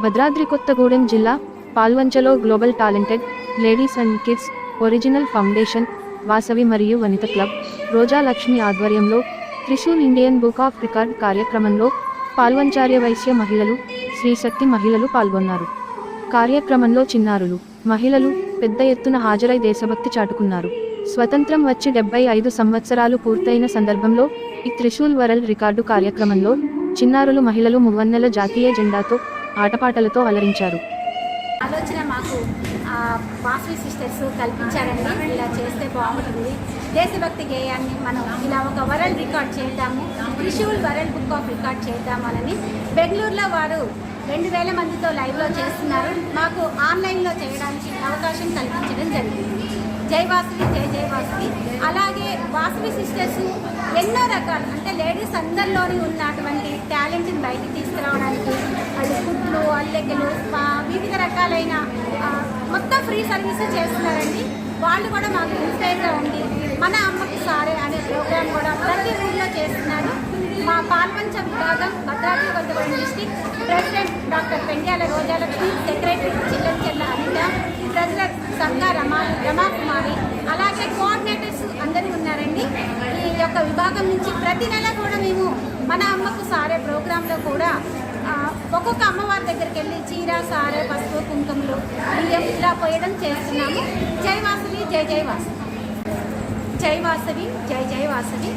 భద్రాద్రి కొత్తగూడెం జిల్లా పాల్వంచలో global talented ladies and kids original foundation Vasavi మరియు Vanitha club Roja Lakshmi ఆధ్వర్యంలో Trishul Indian book of record కార్యక్రమంలో పాల్వంచార్య వైశ్య మహిళలు శ్రీశక్తి మహిళలు పాల్గొన్నారు. కార్యక్రమంలో చిన్నారులు మహిళలు పెద్ద ఎత్తున హాజరై దేశభక్తి చాటుకున్నారు. స్వతంత్రం వచ్చి డెబ్బై ఐదు సంవత్సరాలు పూర్తయిన సందర్భంలో ఈ త్రిశూల్ వరల్డ్ రికార్డు కార్యక్రమంలో చిన్నారులు మహిళలు మువ్వన్నెల జాతీయ జెండాతో ఆటపాటలతో అలరించారు. ఆలోచన మాకు ఆ, వాసవి సిస్టర్స్ కల్పించారండి. ఇలా చేస్తే బాగుంటుంది. దేశభక్తి గేయాన్ని మనం ఇలా ఒక వరల్డ్ రికార్డ్ చేద్దాము Trishul world book of record చేద్దామని బెంగళూరులో వారు రెండు వేల మందితో లైవ్లో చేస్తున్నారు. మాకు ఆన్లైన్లో చేయడానికి అవకాశం కల్పించడం జరిగింది. జై వాసవి జై జై వాసవి. అలాగే వాసవి సిస్టర్స్ ఎన్నో రకాలు అంటే లేడీస్ అందరిలోని ఉన్నటువంటి టాలెంట్ని బయటికి తీసుకురావడం రకాలైన మొత్తం ఫ్రీ సర్వీస్ చేస్తున్నారండి. వాళ్ళు కూడా మాకు ఇన్స్పైర్గా ఉంది మన అమ్మకి సారే అనే ప్రోగ్రామ్ కూడా ప్రతి ఊళ్ళో చేస్తున్నారు. మా పాల్పంచ విభాగం Bhadradri Kothagudem district president doctor Pendyala Rojalakshmi secretary Chillanchella Anitha president Sanga Rama Ramakumari అలాగే కోఆర్డినేటర్స్ అందరూ ఉన్నారండి. ఈ యొక్క విభాగం నుంచి ప్రతి నెల కూడా మేము మన అమ్మకు సారే ప్రోగ్రాంలో కూడా ఒక్కొక్క అమ్మ దగ్గరికి వెళ్ళి చీర సార పసుపు కుంకుమలు బియ్యం ఇలా పోయడం చేస్తున్నాము. జై వాసవి జై జై వాసవి. జై వాసవి జై జై వాసవి.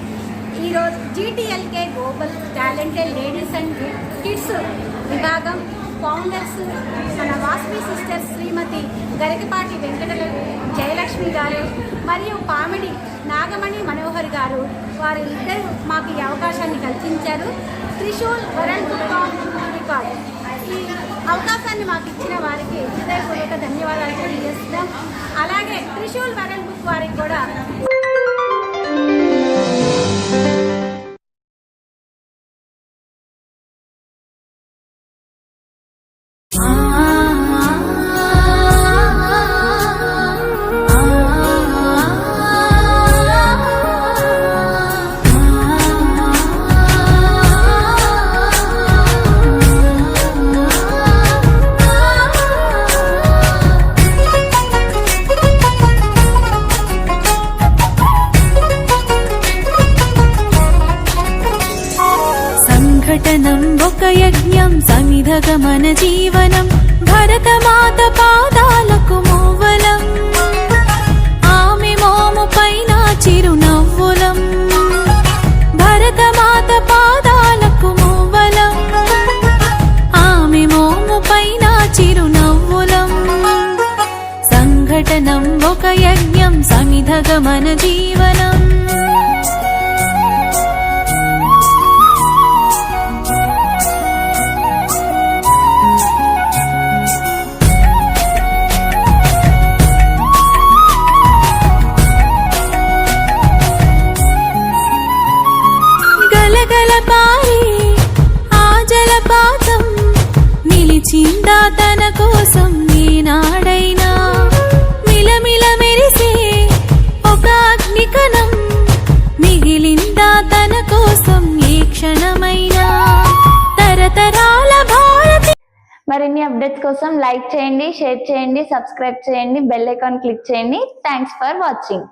ఈరోజు GTLK global talented ladies and kids విభాగం ఫౌండర్స్ మన వాసవి సిస్టర్ శ్రీమతి గరికపాటి వెంకట జయలక్ష్మి గారు మరియు పామిడి నాగమణి మనోహర్ గారు వారు ఇద్దరు మాకు ఈ అవకాశాన్ని కల్పించారు. త్రిశూల్ వరల్డ్ రికార్డ్ ఈ అవకాశాన్ని మాకు ఇచ్చిన వారికి హృదయపూర్వక ధన్యవాదాలు తెలియజేస్తున్నాం. అలాగే త్రిశూల్ వరల్ బుక్ వారికి కూడా సంఘటనం ఒక యజ్ఞం సమిధగమన జీవనం భరతమాత పాదాలకు మూవలం. ఆమె మోము పైన చిరునవ్వులం. భరతమాత పాదాలకు మూవలం. ఆమె మోము పైన చిరునవ్వులం. సంఘటనం ఒక యజ్ఞం సమిధగమన జీవనం. మరిన్ని అప్డేట్స్ కోసం లైక్ చేయండి షేర్ చేయండి సబ్స్క్రైబ్ చేయండి బెల్ ఐకాన్ క్లిక్ చేయండి. Thanks for watching